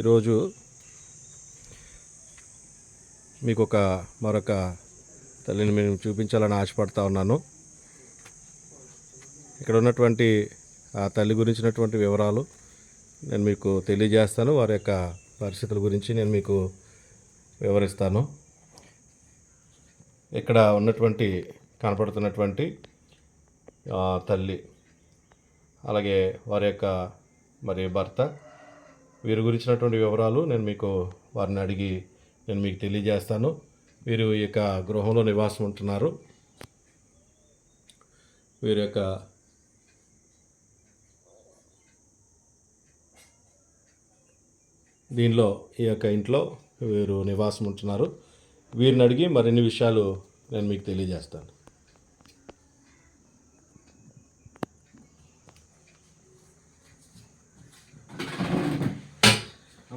ఈరోజు మీకు ఒక మరొక తల్లిని మేము చూపించాలని ఆశపడతా ఉన్నాను. ఇక్కడ ఉన్నటువంటి ఆ తల్లి గురించినటువంటి వివరాలు నేను మీకు తెలియజేస్తాను. వారి యొక్క పరిస్థితుల గురించి నేను మీకు వివరిస్తాను. ఇక్కడ ఉన్నటువంటి కనపడుతున్నటువంటి తల్లి అలాగే వారి యొక్క మరి భర్త వీరి గురించినటువంటి వివరాలు నేను మీకు వారిని అడిగి నేను మీకు తెలియజేస్తాను. వీరు ఈ యొక్క గృహంలో నివాసం ఉంటున్నారు. వీరి యొక్క దీనిలో ఈ యొక్క ఇంట్లో వీరు నివాసం ఉంటున్నారు. వీరిని అడిగి మరిన్ని విషయాలు నేను మీకు తెలియజేస్తాను.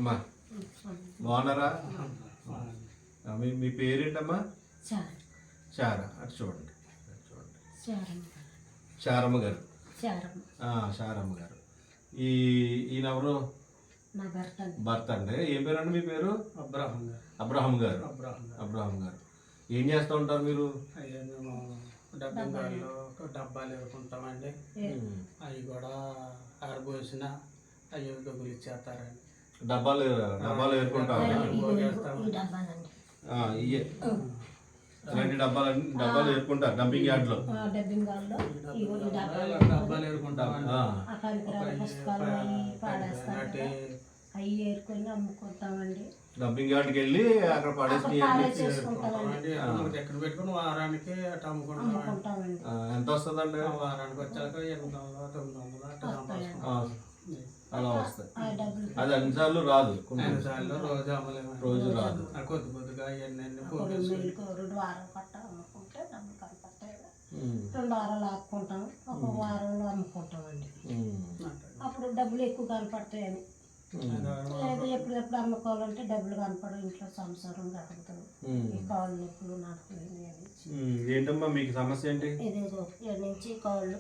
అమ్మా. బాగున్నారా? మీ మీ పేరేంటమ్మా? చారు. చారా. అటు చూడండి. చూడండి. చారమ్మ గారు. చారమ్మ గారు. ఈ ఈయన ఎవరు భర్త అండి. అండి. ఏం పేరండి మీ పేరు? అబ్రాహం గారు. అబ్రహం గారు. అబ్రాహం గారు. అబ్రహం గారు. ఏం చేస్తూ ఉంటారు మీరు? అయ్యా ఒక డబ్బాలు ఎదుర్కొంటామండి అవి కూడా ఆరబోసిన అవి డబ్బులు ఇచ్చేస్తారండి డబ్బాలు డబ్బాలు డబ్బాలండి. ఇయ్యే. ఇలాంటి డబ్బాలు డబ్బాలు ఏరుకుంటారు డంపింగ్ ఇగో ఈ డబ్బాలు పుస్తకాలు అవి ఏరుకొని అమ్ముకుంటామండి. డంపింగ్ యార్డ్కి వెళ్ళి అక్కడ పడేసి ఎక్కడ పెట్టుకుని వారానికి అటు అమ్ముకుంటామండి. ఎంత వస్తుందండి? వారానికి వచ్చాక ఎనిమిది వందలు తొమ్మిది వందలు అట్లా అలా వస్తాయి. అది అన్నిసార్లు రాదు. రోజు రాదు. రెండు వారాలు ఆపుకుంటాం. ఒక వారంలో అమ్ముకుంటామండి. అప్పుడు డబ్బులు ఎక్కువ కనపడతాయని. లేదా ఎప్పుడెప్పుడు అమ్ముకోవాలంటే డబ్బులు కనపడవు. ఇంట్లో సంసారం గడుపుతాం. ఉమ్. ఈ కాళ్ళు నొప్పులు ఉమ్, ఏంటమ్మా మీకు సమస్య ఏంటి? ఇదేదో ఇక్కడ నుంచి కాళ్ళు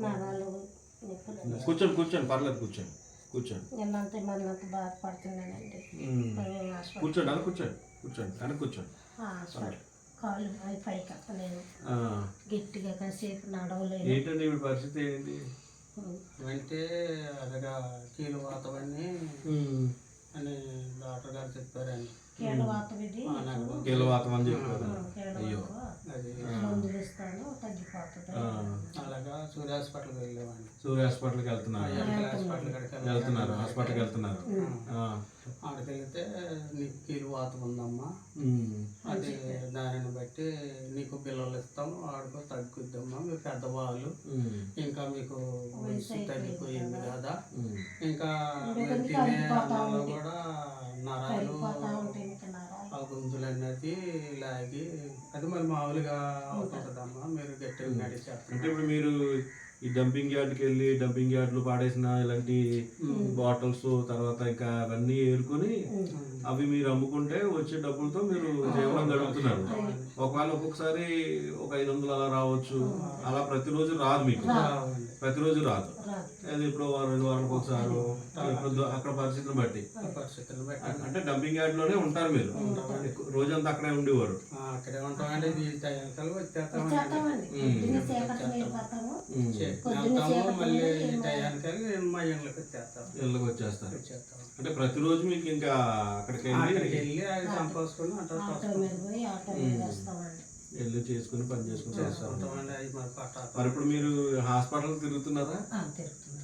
నరాలు. కూర్చోండి కూర్చోండి పర్లేదు కూర్చోండి కూర్చోండి. బాధపడుతున్నానండి. ఉమ్, మరి హాస్పిటల్ కూర్చోండి అని కూర్చోండి కూర్చోండి అని కూర్చోండి. కాళ్ళు అవి పైకి ఆ, గట్టిగా కాసేపు నడవలేను. ఏంటండి ఇప్పుడు పరిస్థితి ఏంటి? వెంటే అదగా కీలు వాతవన్నీ అని డాక్టర్ గారు చెప్పారండి. కీళ్ళ వాతం ఇది? ఆ, నాకు కీలవాతం అని చెప్పారు కీళ్ళ అయ్యో వాతం అది మందులు ఇస్తాను తగ్గిపోతుంది ఆ, అలాగా సూర్య హాస్పిటల్కి వెళ్ళామండి సూర్య హాస్పిటల్కి వెళ్తున్నారు. వెళ్తున్నారు. హాస్పిటల్కి వెళ్తున్నారు. ఆ, ఆడికి వెళ్తే నీకు కీలు వాతం ఉందమ్మా. అది దానిని బట్టి నీకు బిల్లలు ఇస్తాం ఆడుకో తగ్గుద్దమ్మా. మీ పెద్దవాళ్ళు. ఇంకా మీకు వయసు తగ్గిపోయింది కదా. ఇంకా తినే కూడా నరాలు ఆ గుంతులు అనేది లాగి అది మరి మామూలుగా అవుతుంటుందమ్మా. మీరు గట్టిగా నడిచేస్తారు అంటే ఇప్పుడు మీరు ఈ డంపింగ్ యార్డ్కి వెళ్ళి డంపింగ్ యార్డ్లో పాడేసిన ఇలాంటి బాటిల్స్ తర్వాత ఇంకా అవన్నీ ఏరుకొని అవి మీరు అమ్ముకుంటే వచ్చే డబ్బులతో మీరు జీవనం గడుపుతున్నారు. ఒకవేళ ఒక్కొక్కసారి ఒక ఐదు వందలు అలా రావచ్చు. అలా ప్రతిరోజు రాదు మీకు. ప్రతిరోజు రాదు. అది ఇప్పుడు వారం రెండు వారాలకు ఒకసారి అక్కడ పరిస్థితిని బట్టి. ఆ పరిస్థితులను బట్టి. అంటే డంపింగ్ యార్డ్లోనే ఉంటారు మీరు. రోజంతా అక్కడే ఉండేవారు. ఆ, అక్కడే ఉంటామండి. ఉమ్. వెళ్తాము మళ్ళీ నేను మా ఇంట్లోకి వచ్చేస్తాం. ఇళ్ళకి వచ్చేస్తారు. వచ్చేస్తాం. అంటే ప్రతిరోజు మీకు ఇంకా అక్కడికి వెళ్ళి అక్కడికి వెళ్ళి సంపాదించుకుని ఆటో వెళ్ళి చేసుకుని పని చేసుకుని చేస్తారు. మరి పట్ట మరి ఇప్పుడు మీరు హాస్పిటల్ తిరుగుతున్నారా?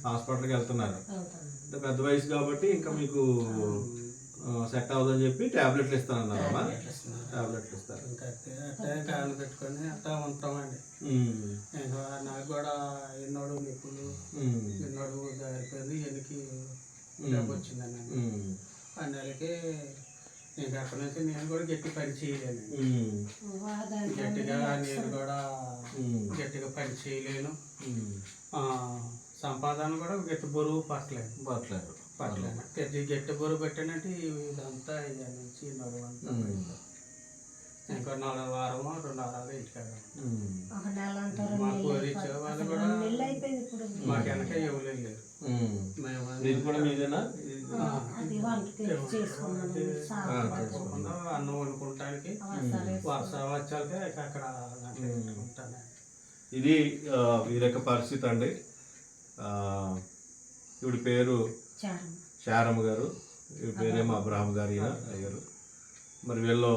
హాస్పిటల్కి వెళ్తున్నారు? వెళ్తాను అంటే పెద్ద వయసు కాబట్టి ఇంకా మీకు సెట్ అవ్వదని చెప్పి టాబ్లెట్లు ఇస్తానన్నారమ్మా. టాబ్లెట్లు ఇస్తారు. ఇంకా అట్టే అట్టే కాళ్ళు పెట్టుకొని అట్లా ఉంటామండి. ఇంకా నాకు కూడా ఎన్నోడు నిప్పులు ఎన్నోడు జారిపోయింది ఎనికి పన్నెలకి ఇంకా అక్కడి నుంచి నేను కూడా గట్టి పని చేయలేను ఉమ్, వాదానికి గట్టిగా నేను కూడా గట్టిగా పని చేయలేను ఉమ్. ఆ, సంపాదన కూడా గట్టి బరువు పట్టలేదు. పర్లేదు పట్టలేదు. గట్టి గట్టి బరువు పెట్టానంటే ఇదంతా నుంచి నడువంతా ఇంకో నాలుగు వారము రెండు వారాలు అంటారు మాకు ఇచ్చే వాళ్ళు కూడా మాకు వెనక. మేము ఇది కూడా మీదేనా? చేసుకుంటాం, అన్నం వండుకుంటానికి వర్ష వచ్చాక ఇక అక్కడ ఇది యొక్క పరిస్థితి అండి. ఆ, ఈవిడ పేరు శారమ్మ గారు. పేరేమో అబ్రహాం గారు అయ్యారు మరి వీళ్ళు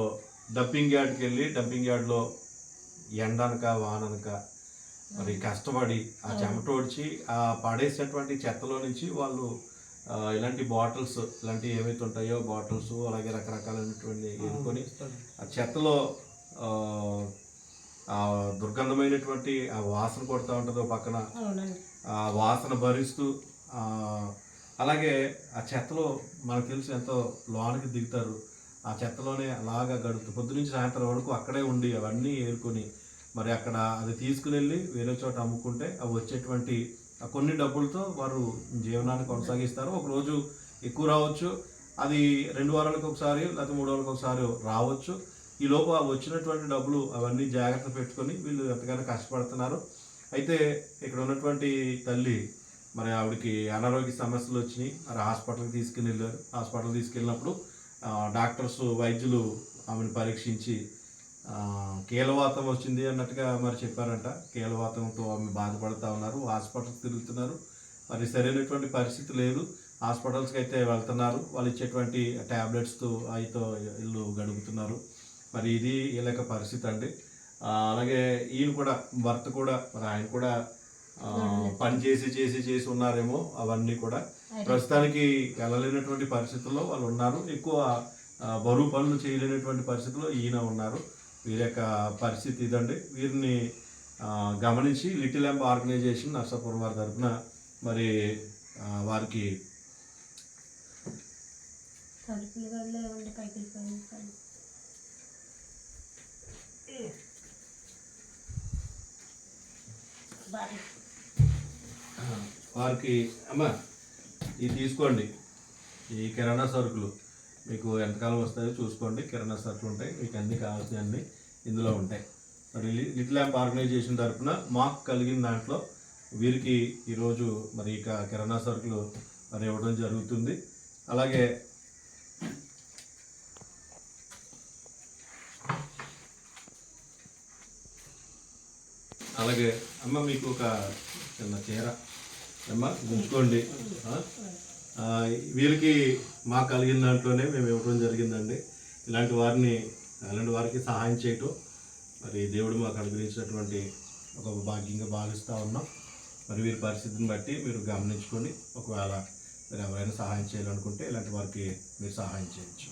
డంపింగ్ యార్డ్కి వెళ్ళి డంపింగ్ యార్డ్లో ఎండనక వాననక మరి కష్టపడి ఆ చెమట ఓడ్చి ఆ పడేసినటువంటి చెత్తలో నుంచి వాళ్ళు ఇలాంటి బాటిల్స్ ఇలాంటి ఏవైతే ఉంటాయో బాటిల్స్ అలాగే రకరకాలైనటువంటి ఎన్నుకొని ఆ చెత్తలో దుర్గంధమైనటువంటి ఆ వాసన కొడుతూ ఉంటుంది పక్కన. ఆ వాసన భరిస్తూ అలాగే ఆ చెత్తలో మనకు తెలుసు ఎంతో లోనికి దిగుతారు. ఆ చెత్తలోనే అలాగా గడుపుతూ పొద్దు నుంచి సాయంత్రం వరకు అక్కడే ఉండి అవన్నీ ఏరుకొని మరి అక్కడ అది తీసుకుని వెళ్ళి వేరే చోట అమ్ముకుంటే అవి వచ్చేటువంటి కొన్ని డబ్బులతో వారు జీవనాన్ని కొనసాగిస్తారు. ఒకరోజు ఎక్కువ రావచ్చు అది రెండు వారాలకు ఒకసారి లేకపోతే మూడు వారాలకు ఒకసారి రావచ్చు. ఈ లోపు వచ్చినటువంటి డబ్బులు అవన్నీ జాగ్రత్త పెట్టుకొని వీళ్ళు ఎంతగానో కష్టపడుతున్నారు. అయితే ఇక్కడ ఉన్నటువంటి తల్లి మరి ఆవిడకి అనారోగ్య సమస్యలు వచ్చినాయి. మరి హాస్పిటల్కి తీసుకుని వెళ్ళారు. హాస్పిటల్ తీసుకెళ్ళినప్పుడు డాక్టర్స్ వైద్యులు ఆమెను పరీక్షించి కీలవాతం వచ్చింది అన్నట్టుగా మరి చెప్పారంట. కీలవాతంతో ఆమె బాధపడుతూ ఉన్నారు హాస్పిటల్కి తిరుగుతున్నారు. మరి సరైనటువంటి పరిస్థితి లేదు. హాస్పిటల్స్కి అయితే వెళ్తున్నారు. వాళ్ళు ఇచ్చేటువంటి ట్యాబ్లెట్స్తో అయితో ఇల్లు గడుపుతున్నారు. మరి ఇది వీళ్ళ యొక్క పరిస్థితి అండి. అలాగే ఈయన కూడా భర్త కూడా మరి ఆయన కూడా పని చేసి చేసి చేసి ఉన్నారేమో అవన్నీ కూడా. ప్రస్తుతానికి వెళ్ళలేనటువంటి పరిస్థితుల్లో వాళ్ళు ఉన్నారు. ఎక్కువ బరువు పనులు చేయలేనటువంటి పరిస్థితుల్లో ఈయన ఉన్నారు. వీరి యొక్క పరిస్థితి ఇదండి. వీరిని ఆ, గమనించి లిటిల్ ల్యాంప్ ఆర్గనైజేషన్ నర్సాపురం వారి తరఫున మరి వారికి వారికి అమ్మ ఇది తీసుకోండి. ఈ కిరాణా సరుకులు. మీకు ఎంతకాలం వస్తాయో చూసుకోండి. కిరాణా సరుకులు ఉంటాయి. మీకు అన్ని కావాల్సినవన్నీ ఇందులో ఉంటాయి. మరి లిటిల్ ల్యాంప్ ఆర్గనైజేషన్ తరఫున మాకు కలిగిన దాంట్లో వీరికి ఈరోజు మరి ఇక కిరాణా సరుకులు మరి ఇవ్వడం జరుగుతుంది. అలాగే అలాగే అమ్మ మీకు ఒక చిన్న చీర అమ్మా ఉంచుకోండి వీళ్ళకి మా వీరికి మాకు కలిగిన దాంట్లోనే మేము ఇవ్వడం జరిగిందండి. ఇలాంటి వారిని అలాంటి వారికి సహాయం చేయటం మరి దేవుడు మాకు అనుగ్రహించినటువంటి ఒక భాగ్యంగా భావిస్తూ ఉన్నాం. మరి వీరి పరిస్థితిని బట్టి మీరు గమనించుకొని ఒకవేళ మీరు ఎవరైనా సహాయం చేయాలనుకుంటే ఇలాంటి వారికి మీరు సహాయం చేయొచ్చు.